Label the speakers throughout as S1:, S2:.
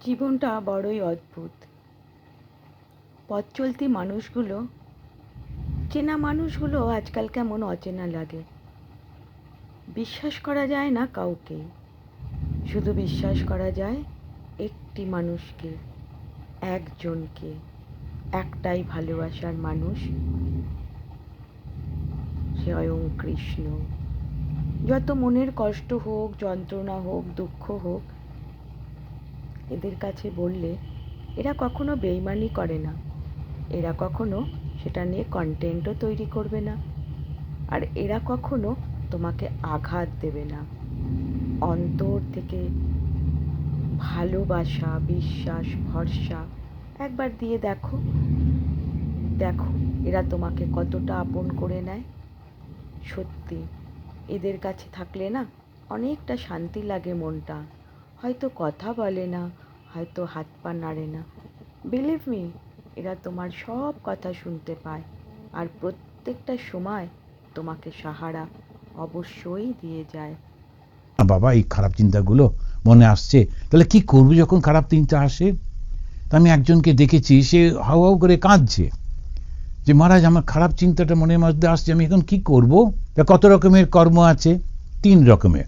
S1: জীবনটা বড়ই অদ্ভুত। পথ চলতি মানুষগুলো, চেনা মানুষগুলো আজকাল কেমন অচেনা লাগে। বিশ্বাস করা যায় না কাউকে, শুধু বিশ্বাস করা যায় একটি মানুষকে, একজনকে, একটাই ভালোবাসার মানুষ। স্বয়ং কৃষ্ণ। যত মনের কষ্ট হোক, যন্ত্রণা হোক, দুঃখ হোক এদের কাছে বললে, এরা কখনো বেইমানি করে না। এরা কখনো সেটা নিয়ে কন্টেন্টও তৈরি করবে না। আর এরা কখনো তোমাকে আঘাত দেবে না। অন্তর থেকে ভালোবাসা, বিশ্বাস, ভরসা একবার দিয়ে দেখো। দেখো, এরা তোমাকে কতটা আপন করে নেয়। সত্যি, এদের কাছে থাকলে না অনেকটা শান্তি লাগে মনটা। হয়তো কথা বলে না হয়তো হাত পা নাড়ে না। বিলিভ মি এরা তোমার সব কথা শুনতে পায় আর প্রত্যেকটা সময় তোমাকে সাহারা অবশ্যই দিয়ে যায়।
S2: বাবা, এই খারাপ চিন্তাগুলো মনে আসছে। তাহলে কি করব যখন খারাপ চিন্তা আসে? তা আমি একজনকে দেখেছি, সে হাউ হাউ করে কাঁদছে। যে, মহারাজ, আমার খারাপ চিন্তাটা মনের মধ্যে আসছে, আমি এখন কি করব? তা কত রকমের কর্ম আছে? তিন রকমের।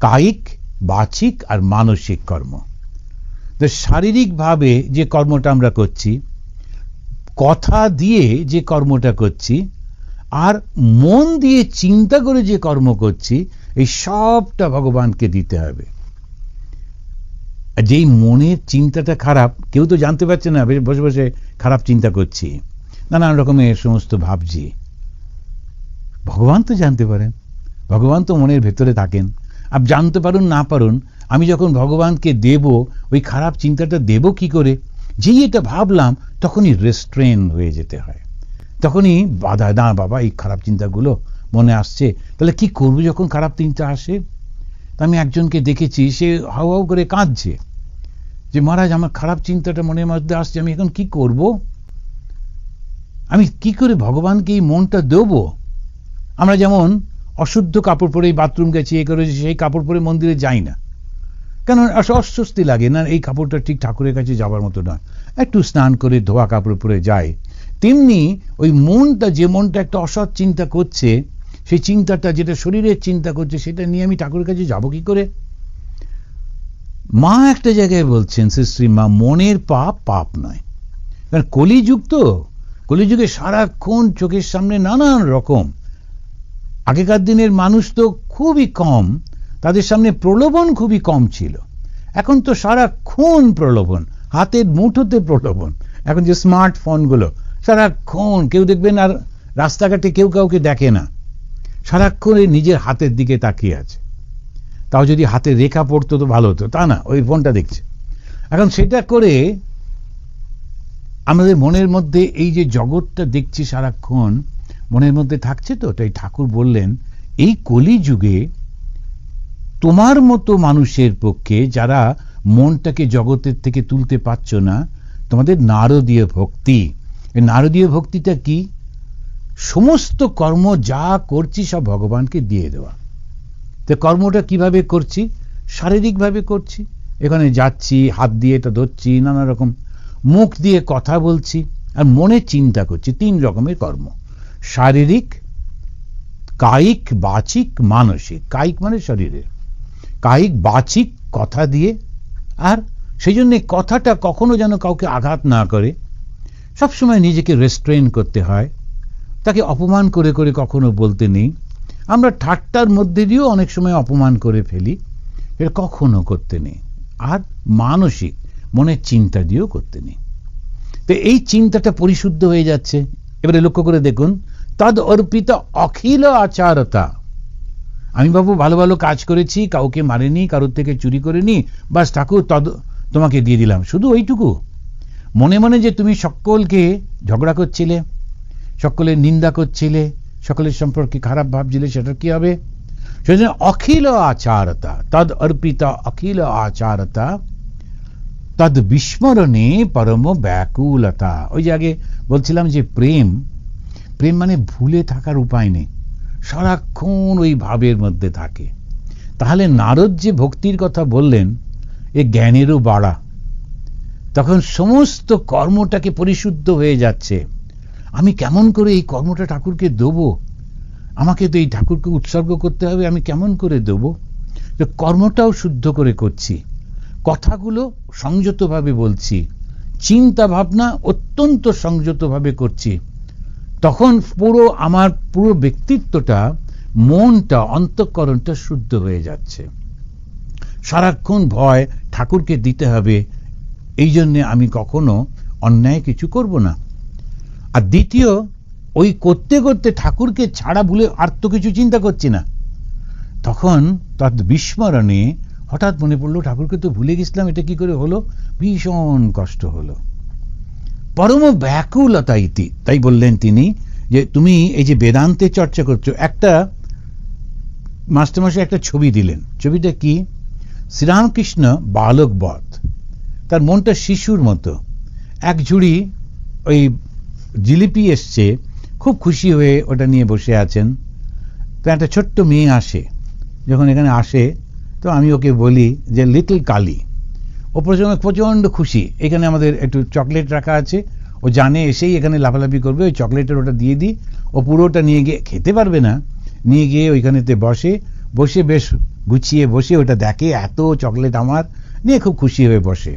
S2: কায়িক, বাচিক আর মানসিক কর্ম। তো শারীরিকভাবে যে কর্মটা আমরা করছি, কথা দিয়ে যে কর্মটা করছি, আর মন দিয়ে চিন্তা করে যে কর্ম করছি, এই সবটা ভগবানকে দিতে হবে। যেই মনের চিন্তাটা খারাপ, কেউ তো জানতে পারছে না বসে বসে খারাপ চিন্তা করছি, নানান রকমের সমস্ত ভাবছি। ভগবান তো জানতে পারেন, ভগবান তো মনের ভেতরে থাকেন। আর জানতে পারুন, না পারুন আমি যখন ভগবানকে দেব, ওই খারাপ চিন্তাটা দেব কি করে? যেই এটা ভাবলাম, তখনই রেস্ট্রেন হয়ে যেতে হয়। তখনই বাধা, না বাবা, এই খারাপ চিন্তাগুলো মনে আসছে। তাহলে কি করব যখন খারাপ চিন্তা আসে? তা আমি একজনকে দেখেছি, সে হাউ হাউ করে কাঁদছে। যে, মহারাজ, আমার খারাপ চিন্তাটা মনের মধ্যে আসছে, আমি এখন কি করব? আমি কি করে ভগবানকে এই মনটা দেব? আমরা যেমন অশুদ্ধ কাপড় পরে এই বাথরুম গেছি, এ করেছি, সেই কাপড় পরে মন্দিরে যাই না। কেন অস্বস্তি লাগে, না, এই কাপড়টা ঠিক ঠাকুরের কাছে যাবার মতো নয়। একটু স্নান করে ধোয়া কাপড় পরে যায় তেমনি ওই মনটা, যে মনটা একটা অসৎ চিন্তা করছে, সেই চিন্তাটা, যেটা শরীরের চিন্তা করছে, সেটা নিয়ে আমি ঠাকুরের কাছে যাব কি করে? মা একটা জায়গায় বলছেন শ্রী মা, মনের পাপ পাপ নয়। কারণ কলিযুগ তো, কলিযুগে সারাক্ষণ চোখের সামনে নানান রকম। আগেকার দিনের মানুষ তো খুবই কম তাদের সামনে প্রলোভন খুবই কম ছিল। এখন তো সারাক্ষণ প্রলোভন, হাতের মুঠোতে প্রলোভন। এখন যে স্মার্টফোনগুলো সারাক্ষণ কেউ দেখবেন আর রাস্তাঘাটে কেউ কাউকে দেখে না। সারাক্ষণ নিজের হাতের দিকে তাকিয়ে আছে। তাও যদি হাতে রেখা পড়তো তো ভালো হতো, তা না, ওই ফোনটা দেখছে। এখন সেটা করে আমাদের মনের মধ্যে এই যে জগৎটা দেখছি সারাক্ষণ মনের মধ্যে থাকছে তো, তাই ঠাকুর বললেন, এই কলিযুগে তোমার মতো মানুষের পক্ষে যারা মনটাকে জগতের থেকে তুলতে পারছ না, তোমাদের নারদীয় ভক্তি। নারদীয় ভক্তিটা কি? সমস্ত কর্ম যা করছি সব ভগবানকে দিয়ে দেওয়া। তো কর্মটা কীভাবে করছি? শারীরিকভাবে করছি। এখানে যাচ্ছি, হাত দিয়ে এটা ধরছি, নানা রকম মুখ দিয়ে কথা বলছি আর মনে চিন্তা করছি, তিন রকমের কর্ম। শারীরিক, কায়িক, বাচিক, মানসিক। কায়িক মানে শরীরের। কায়িক বাচিক কথা দিয়ে। আর সেই জন্য কথাটা কখনো যেন কাউকে আঘাত না করে। সবসময় নিজেকে রেস্ট্রেন করতে হয়। তাকে অপমান করে করে কখনো বলতে নেই। আমরা ঠাট্টার মধ্যে দিয়েও অনেক সময় অপমান করে ফেলি। এটা কখনো করতে নেই। আর মানসিক মনের চিন্তা দিয়েও করতে নেই। তো এই চিন্তাটা পরিশুদ্ধ হয়ে যাচ্ছে। এবারে লক্ষ্য করে দেখুন। তদ অর্পিত অখিল আচারতা। আমি বাবু ভালো ভালো কাজ করেছি, কাউকে মারেনি, কারোর থেকে চুরি করিনি, বাস ঠাকুর তদ, তোমাকে দিয়ে দিলাম। শুধু ওইটুকু। মনে মনে যে তুমি সকলকে ঝগড়া করছিলে, সকলের নিন্দা করছিলে, সকলের সম্পর্কে খারাপ ভাবছিলে সেটা কি হবে? সেজন্য অখিল আচারতা, তদ অর্পিত অখিল আচারতা, তদ বিস্মরণে পরম ব্যাকুলতা। ওই যে আগে বলছিলাম যে প্রেম প্রেম মানে ভুলে থাকার উপায় নেই। সারাক্ষণ ওই ভাবের মধ্যে থাকে। তাহলে নারদ যে ভক্তির কথা বললেন, এ জ্ঞানেরও বাড়া। তখন সমস্ত কর্মটাকে পরিশুদ্ধ হয়ে যাচ্ছে। আমি কেমন করে এই কর্মটা ঠাকুরকে দেবো? আমাকে তো এই ঠাকুরকে উৎসর্গ করতে হবে, আমি কেমন করে দেব? তো কর্মটাও শুদ্ধ করে করছি। কথাগুলো সংযতভাবে বলছি। চিন্তা ভাবনা অত্যন্ত সংযতভাবে করছি। তখন পুরো আমার পুরো ব্যক্তিত্বটা, মনটা, অন্তঃকরণটা শুদ্ধ হয়ে যাচ্ছে। সারাক্ষণ ভয় ঠাকুরকে দিতে হবে, এই জন্যে আমি কখনো অন্যায় কিছু করব না। আর দ্বিতীয়, ওই করতে করতে ঠাকুরকে ছাড়া ভুলে আর তো কিছু চিন্তা করছি না। তখন তার বিস্মরণে হঠাৎ মনে পড়ল, ঠাকুরকে তো ভুলে গেছিলাম, এটা কি করে হলো? ভীষণ কষ্ট হলো। পরম ব্যাকুলতা ইতি। তাই বললেন তিনি যে, তুমি এই যে বেদান্তে চর্চা করছ, একটা মাস্টারমশাই একটা ছবি দিলেন। ছবিটা কি? শ্রীরামকৃষ্ণ বালক বধ। তার মনটা শিশুর মতো। এক ঝুড়ি ওই জিলিপি এসছে, খুব খুশি হয়ে ওটা নিয়ে বসে আছেন। তো একটা ছোট্ট মেয়ে আসে। যখন এখানে আসে, তো আমি ওকে বলি যে, লিটল কালি। ও প্রচণ্ড প্রচণ্ড খুশি। এখানে আমাদের একটু চকলেট রাখা আছে। ও জানে এসেই এখানে লাফালাফি করবে। ওই চকলেটের ওটা দিয়ে দিই। ও পুরোটা নিয়ে গিয়ে খেতে পারবে না। নিয়ে গিয়ে ওইখানেতে বসে। বসে বেশ গুছিয়ে বসে ওটা দেখে, এত চকলেট আমার। নিয়ে খুব খুশি হয়ে বসে।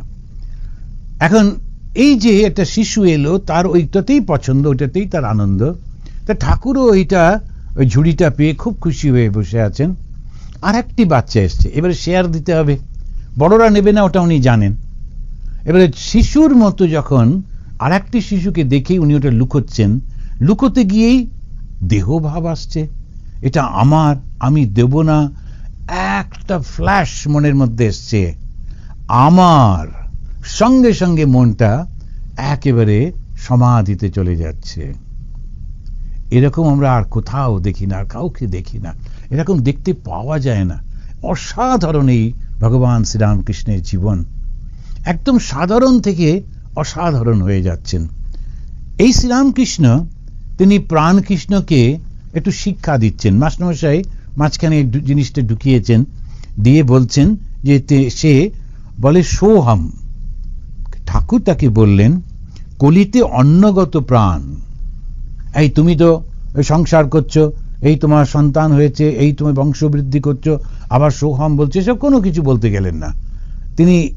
S2: এখন এই যে একটা শিশু এলো, তার ওইটাতেই পছন্দ, ওইটাতেই তার আনন্দ। তা ঠাকুরও ওইটা ওই ঝুড়িটা পেয়ে খুব খুশি হয়ে বসে আছেন। আর একটি বাচ্চা এসছে। এবারে শেয়ার দিতে হবে। বড়রা নেবে না, ওটা উনি জানেন। এবারে শিশুর মতো যখন আর একটি শিশুকে দেখেই উনি ওটা লুকোচ্ছেন, লুকোতে গিয়েই দেহভাব আসছে। এটা আমার, আমি দেব না। একটা ফ্ল্যাশ মনের মধ্যে এসছে। আমার সঙ্গে সঙ্গে মনটা একেবারে সমাধিতে চলে যাচ্ছে। এরকম আমরা আর কোথাও দেখি না, আর কাউকে দেখি না। এরকম দেখতে পাওয়া যায় না। অসাধারণ এই ভগবান শ্রীরামকৃষ্ণের জীবন একদম সাধারণ থেকে অসাধারণ হয়ে যাচ্ছেন। এই শ্রীরামকৃষ্ণ, তিনি প্রাণকৃষ্ণকে একটু শিক্ষা দিচ্ছেন। মাস্টারমশাই মাঝখানে জিনিসটা ঢুকিয়েছেন, দিয়ে বলছেন যে সে বলে, সোহাম, ঠাকুর তাকে বললেন, কলিতে অন্নগত প্রাণ। এই তুমি তো সংসার করছ এই তোমার সন্তান হয়েছে, এই তুমি বংশবৃদ্ধি করছ। আবার সোহাম বলছে সব কোনো কিছু বলতে গেলেন না। তিনি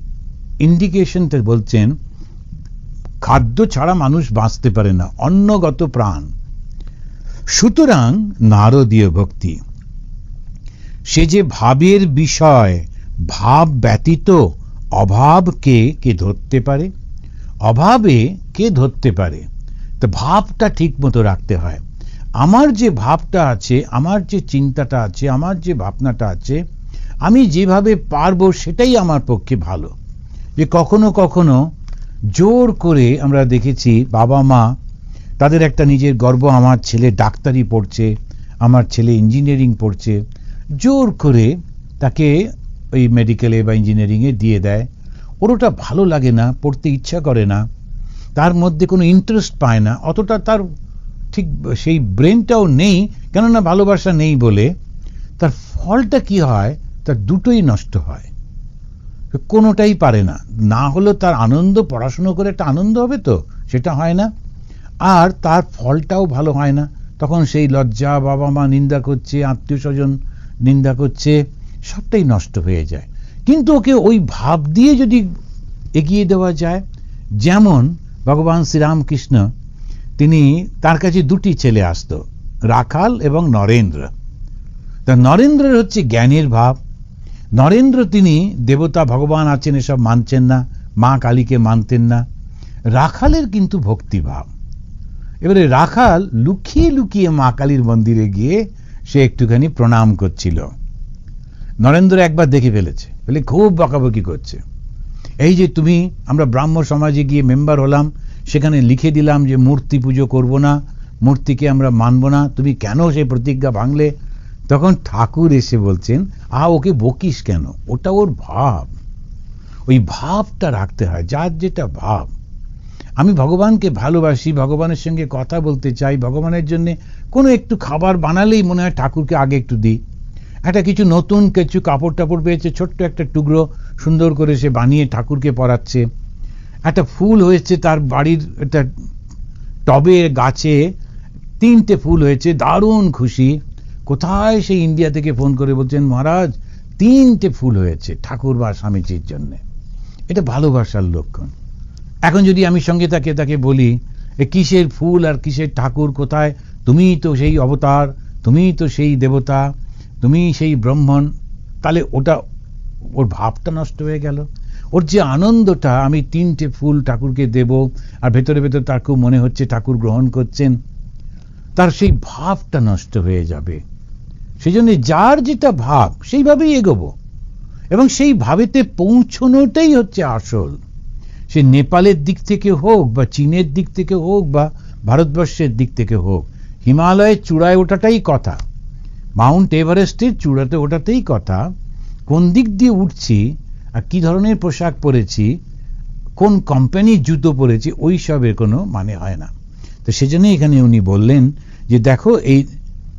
S2: ইন্ডিকেশনটা বলছেন, খাদ্য ছাড়া মানুষ বাঁচতে পারে না, অন্নগত প্রাণ। সুতরাং নারদীয় ভক্তি, সে যে ভাবের বিষয়, ভাব ব্যতীত অভাবকে কে ধরতে পারে? অভাবে কে ধরতে পারে? তো ভাবটা ঠিক মতো রাখতে হয়। আমার যে ভাবটা আছে, আমার যে চিন্তাটা আছে, আমার যে ভাবনাটা আছে, আমি যেভাবে পারব সেটাই আমার পক্ষে ভালো। যে কখনো কখনো জোর করে আমরা দেখেছি বাবা মা তাদের একটা নিজের গর্ব, আমার ছেলে ডাক্তারি পড়ছে, আমার ছেলে ইঞ্জিনিয়ারিং পড়ছে, জোর করে তাকে ওই মেডিকেলে বা ইঞ্জিনিয়ারিংয়ে দিয়ে দেয়। ওর ওটা ভালো লাগে না, পড়তে ইচ্ছা করে না, তার মধ্যে কোনো ইন্টারেস্ট পায় না, অতটা তার ঠিক সেই ব্রেনটাও নেই, কেননা ভালোবাসা নেই বলে তার ফলটা কি হয়? তার দুটোই নষ্ট হয়। কোনোটাই পারে না। না হলেও তার আনন্দ, পড়াশুনো করে একটা আনন্দ হবে তো, সেটা হয় না। আর তার ফলটাও ভালো হয় না। তখন সেই লজ্জা, বাবা মা নিন্দা করছে, আত্মীয় স্বজন নিন্দা করছে, সবটাই নষ্ট হয়ে যায়। কিন্তু ওকে ওই ভাব দিয়ে যদি এগিয়ে দেওয়া যায়, যেমন ভগবান শ্রীরামকৃষ্ণ তিনি তার কাছে দুটি ছেলে আসতো, রাখাল এবং নরেন্দ্র। তা নরেন্দ্রের হচ্ছে জ্ঞানের ভাব। নরেন্দ্র তিনি দেবতা ভগবান আছেন এসব মানছেন না, মা কালীকে মানতেন না। রাখালের কিন্তু ভক্তিভাব এবারে রাখাল লুকিয়ে লুকিয়ে মা কালীর মন্দিরে গিয়ে সে একটুখানি প্রণাম করছিল। নরেন্দ্র একবার দেখে ফেলেছে, বলে খুব বকাবকি করছে। এই যে তুমি, আমরা ব্রাহ্ম সমাজে গিয়ে মেম্বার হলাম, সেখানে লিখে দিলাম যে মূর্তি পুজো করব না, মূর্তিকে আমরা মানব না, তুমি কেন সে প্রতিজ্ঞা ভাঙলে? তখন ঠাকুর এসে বলছেন, আ, ওকে বকিস কেন? ওটা ওর ভাব। ওই ভাবটা রাখতে হয়, যার যেটা ভাব। আমি ভগবানকে ভালোবাসি, ভগবানের সঙ্গে কথা বলতে চাই, ভগবানের জন্য কোনো একটু খাবার বানালেই মনে হয় ঠাকুরকে আগে একটু দিই। একটা কিছু নতুন কিছু কাপড় টাপড় পেয়েছে, ছোট্ট একটা টুকরো সুন্দর করে সে বানিয়ে ঠাকুরকে পরাচ্ছে একটা ফুল হয়েছে তার বাড়ির একটা টবে, গাছে, তিনটে ফুল হয়েছে, দারুণ খুশি। কোথায় সেই ইন্ডিয়া থেকে ফোন করে বলছেন, মহারাজ, তিনটে ফুল হয়েছে ঠাকুর বা স্বামীজির জন্য। এটা ভালোবাসার লক্ষণ। এখন যদি আমি সঙ্গে তাকে তাকে বলি, এ কিসের ফুল আর কিসের ঠাকুর, কোথায়? তুমি তো সেই অবতার, তুমি তো সেই দেবতা। তুমি সেই ব্রহ্মণ, তাহলে ওটা, ওর ভাবটা নষ্ট হয়ে গেল। ওর যে আনন্দটা, আমি তিনটে ফুল ঠাকুরকে দেব, আর ভেতরে ভেতরে তার খুব মনে হচ্ছে ঠাকুর গ্রহণ করছেন, তার সেই ভাবটা নষ্ট হয়ে যাবে। সেই জন্য যার যেটা ভাব, সেইভাবেই এগোবো। এবং সেই ভাবেতে পৌঁছনোটাই হচ্ছে আসল। সে নেপালের দিক থেকে হোক, বা চীনের দিক থেকে হোক, বা ভারতবর্ষের দিক থেকে হোক, হিমালয়ের চূড়ায় ওঠাটাই কথা। মাউন্ট এভারেস্টের চূড়াতে ওঠাতেই কথা। কোন দিক দিয়ে উঠছি আর কি ধরনের পোশাক পরেছি, কোন কোম্পানির জুতো পরেছি, ওই সবের কোনো মানে হয় না। তো সেজন্য এখানে উনি বললেন যে, দেখো, এই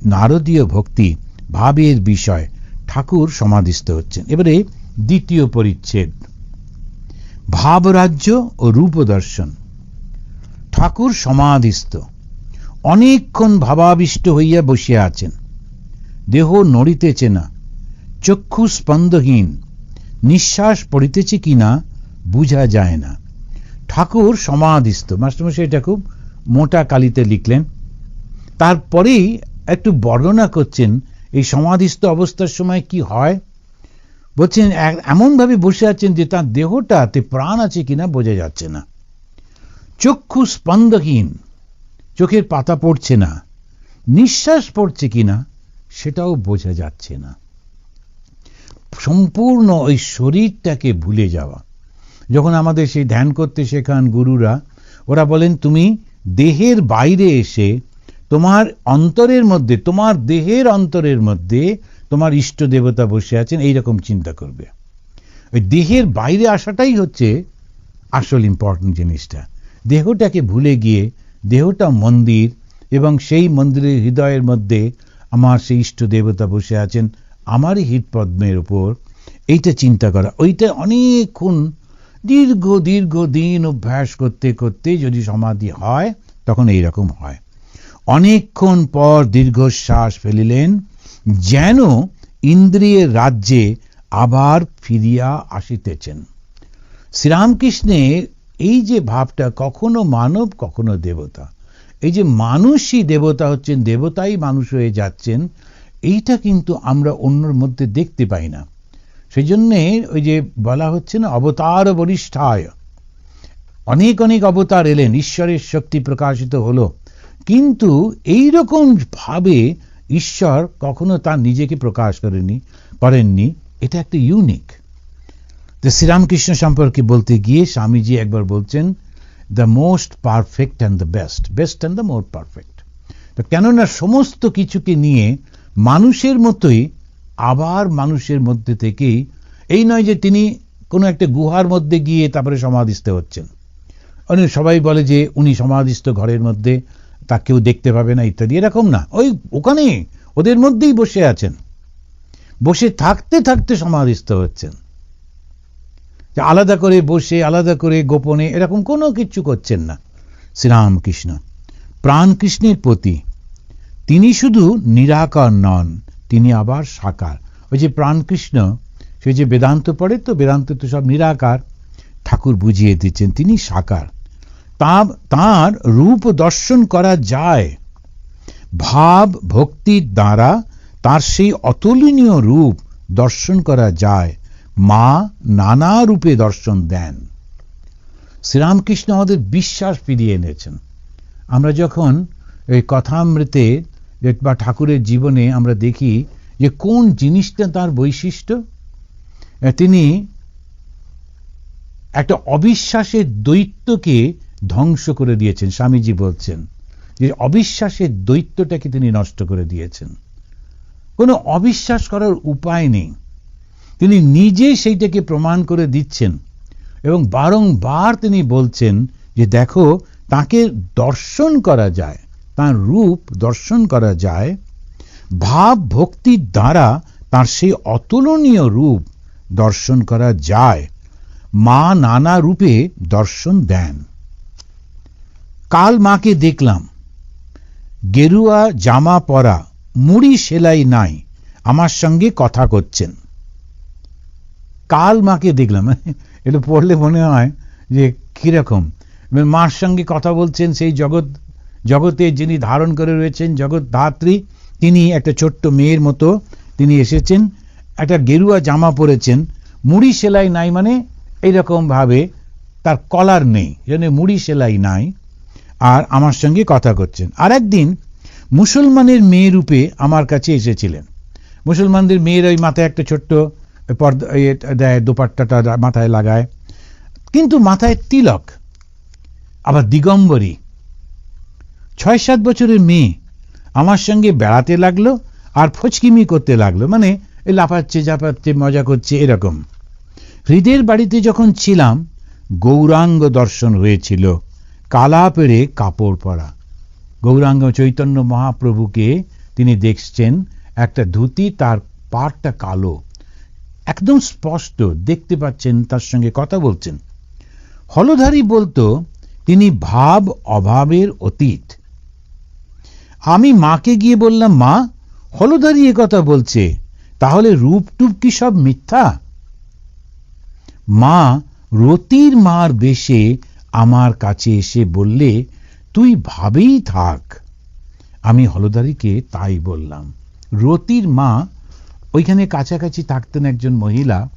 S2: নারদীয় ভক্তি, ভাবের বিষয়, ঠাকুর সমাধিস্থ হচ্ছেন। এবারে দ্বিতীয় পরিচ্ছেদ। ভাবরাজ্য ও রূপদর্শন। ঠাকুর সমাধিস্থ। অনেকক্ষণ ভাবাবিষ্ট হইয়া বসিয়া আছেন। দেহ নড়িতেছে না চক্ষু স্পন্দহীন, নিঃশ্বাস পড়িতেছে কিনা বুঝা যায় না। ঠাকুর সমাধিস্থ। মাস্টারমশাই, এটা খুব মোটা কালিতে লিখলেন। তারপরেই একটু বর্ণনা করছেন, এই সমাধিস্থ অবস্থার সময় কি হয়? বলছেন এমনভাবে বসে আছেন যে তার দেহটাতে প্রাণ আছে কিনা বোঝা যাচ্ছে না। চক্ষু স্পন্দহীন, চোখের পাতা পড়ছে না, নিঃশ্বাস পড়ছে কিনা সেটাও বোঝা যাচ্ছে না। সম্পূর্ণ ওই শরীরটাকে ভুলে যাওয়া। যখন আমাদের সেই ধ্যান করতে শেখান গুরুরা, ওরা বলেন, তুমি দেহের বাইরে এসে তোমার অন্তরের মধ্যে, তোমার দেহের অন্তরের মধ্যে তোমার ইষ্ট দেবতা বসে আছেন এই রকম চিন্তা করবে। ওই দেহের বাইরে আসাটাই হচ্ছে আসল ইম্পর্টেন্ট জিনিসটা। দেহটাকে ভুলে গিয়ে, দেহটা মন্দির এবং সেই মন্দিরের হৃদয়ের মধ্যে আমার সেই ইষ্ট দেবতা বসে আছেন, আমারই হৃদপদ্মের ওপর এইটা চিন্তা করা। ওইটা অনেকক্ষণ দীর্ঘ দীর্ঘ দিন অভ্যাস করতে করতে যদি সমাধি হয়, তখন এই রকম হয়। অনেকক্ষণ পর দীর্ঘশ্বাস ফেলিলেন, যেন ইন্দ্রিয়ের রাজ্যে আবার ফিরিয়া আসিতেছেন। শ্রীরামকৃষ্ণের এই যে ভাবটা কখনো মানব, কখনো দেবতা। এই যে মানুষই দেবতা হচ্ছেন, দেবতাই মানুষ হয়ে যাচ্ছেন, এইটা কিন্তু আমরা অন্যর মধ্যে দেখতে পাই না। সেই জন্যে ওই যে বলা হচ্ছে না, অবতার বরিষ্ঠায় অনেক অনেক অবতার এলেন, ঈশ্বরের শক্তি প্রকাশিত হলো। কিন্তু এই রকম ভাবে ঈশ্বর কখনো তার নিজেকে প্রকাশ করেনি, করেননি। এটা একটা ইউনিক। তো শ্রীরামকৃষ্ণ সম্পর্কে বলতে গিয়ে স্বামীজি একবার বলছেন the most perfect and the best best and the more perfect তো কেননা সমস্ত কিছুকে নিয়ে মানুষের মতোই আবার মানুষের মধ্যে থেকেই, এই নয় যে তিনি কোনো একটা গুহার মধ্যে গিয়ে তারপরে সমাধিস্থ হচ্ছেন। অনেক সবাই বলে যে উনি সমাধিস্থ ঘরের মধ্যে, তা কেউ দেখতে পাবে না ইত্যাদি, এরকম না। ওই ওখানে ওদের মধ্যেই বসে আছেন। বসে থাকতে থাকতে সমাধিস্থ হচ্ছেন। যে আলাদা করে বসে, আলাদা করে গোপনে এরকম কোনো কিছু করছেন না। শ্রীরামকৃষ্ণ। প্রাণকৃষ্ণের প্রতি তিনি শুধু নিরাকার নন, তিনি আবার সাকার। ওই যে প্রাণকৃষ্ণ সে যে বেদান্ত পড়ে তো, বেদান্ত তো সব নিরাকার। ঠাকুর বুঝিয়ে দিচ্ছেন, তিনি সাকার। তার রূপ দর্শন করা যায়। ভাব ভক্তির দ্বারা তার সেই অতুলনীয় রূপ দর্শন করা যায়। মা নানা রূপে দর্শন দেন। শ্রীরামকৃষ্ণ আমাদের বিশ্বাস ফিরিয়ে এনেছেন। আমরা যখন এই কথামৃতে বা ঠাকুরের জীবনে আমরা দেখি যে কোন জিনিসটা তার বৈশিষ্ট্য তিনি একটা অবিশ্বাসের দৈত্যকে ধ্বংস করে দিয়েছেন, স্বামীজি বলছেন। যে অবিশ্বাসের দৈত্যটাকে তিনি নষ্ট করে দিয়েছেন। কোনো অবিশ্বাস করার উপায় নেই। তিনি নিজে সেইটাকে প্রমাণ করে দিচ্ছেন এবং বারংবার তিনি বলছেন যে দেখো, তাকে দর্শন করা যায়, তার রূপ দর্শন করা যায়, ভাব ভক্তির দ্বারা তার সেই অতুলনীয় রূপ দর্শন করা যায়, মা নানা রূপে দর্শন দেন। কাল মাকে দেখলাম, গেরুয়া জামা পরা, মুড়ি সেলাই নাই, আমার সঙ্গে কথা করছেন। কাল মাকে দেখলাম। এটা পড়লে মনে হয় যে কীরকম মার সঙ্গে কথা বলছেন সেই জগৎ, জগতে যিনি ধারণ করে রয়েছেন, জগৎ ধাত্রী, তিনি একটা ছোট্ট মেয়ের মতো তিনি এসেছেন, একটা গেরুয়া জামা পরেছেন। মুড়ি সেলাই নাই মানে এইরকম ভাবে তার কলার নেই জন্য মুড়ি সেলাই নাই। আর আমার সঙ্গে কথা করছেন। আর একদিন মুসলমানের মেয়ে রূপে আমার কাছে এসেছিলেন। মুসলমানদের মেয়ের ওই মাথায় একটা ছোট্ট দেয় দোপাট্টাটা মাথায় লাগায়। কিন্তু মাথায় তিলক, আবার দিগম্বরী। ছয় সাত বছরের মেয়ে, আমার সঙ্গে বেড়াতে লাগল আর ফচকিমি করতে লাগল মানে লাফাচ্ছে জাপাচ্ছে মজা করছে, এরকম। হৃদের বাড়িতে যখন ছিলাম, গৌরাঙ্গ দর্শন হয়েছিল, কালা পেড়ে কাপড় পরা। গৌরাঙ্গ চৈতন্য মহাপ্রভুকে তিনি দেখছেন, একটা ধুতি তার পাড়টা কালো একদম স্পষ্ট দেখতে পাচ্ছেন, তার সঙ্গে কথা বলছেন। হলধারী বলতো, তিনি ভাব অভাবের অতীত। আমি মাকে গিয়ে বললাম, মা, হলধারী কথা বলছে, তাহলে রূপ টুপ কি সব মিথ্যা? মা, রতির মার বেশে আমার কাছে এসে বললে, তুই ভাবেই থাক। আমি হলদারিকে তাই বললাম। রতির মা ওইখানে কাছাকাছি থাকতেন একজন মহিলা।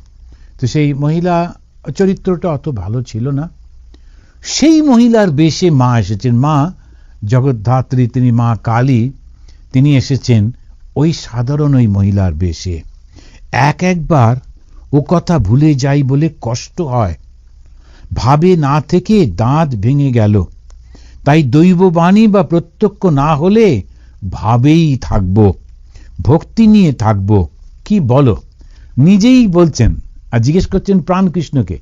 S2: তো সেই মহিলা, চরিত্রটা অত ভালো ছিল না। সেই মহিলার বেশে মা এসেছেন। মা জগদ্ধাত্রী, তিনি মা কালী, তিনি এসেছেন ওই সাধারণ ওই মহিলার বেশে। এক একবার ও কথা ভুলে যাই বলে কষ্ট হয়। ভাবে না থেকে দাঁত ভেঙে গেল। তাই দৈববাণী বা প্রত্যক্ষ না হলে ভাবেই থাকব, ভক্তি নিয়ে থাকব। কি বলো? নিজেই বলছেন আর জিজ্ঞেস করছেন প্রাণকৃষ্ণকে।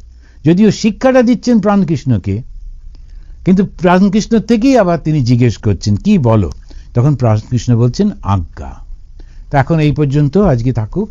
S2: যদিও শিক্ষাটা দিচ্ছেন প্রাণকৃষ্ণকে, কিন্তু প্রাণকৃষ্ণ থেকেই আবার তিনি জিজ্ঞেস করছেন, কি বলো? তখন প্রাণকৃষ্ণ বলছেন, আজ্ঞা। তা এখন এই পর্যন্ত, আজকে থাকুক।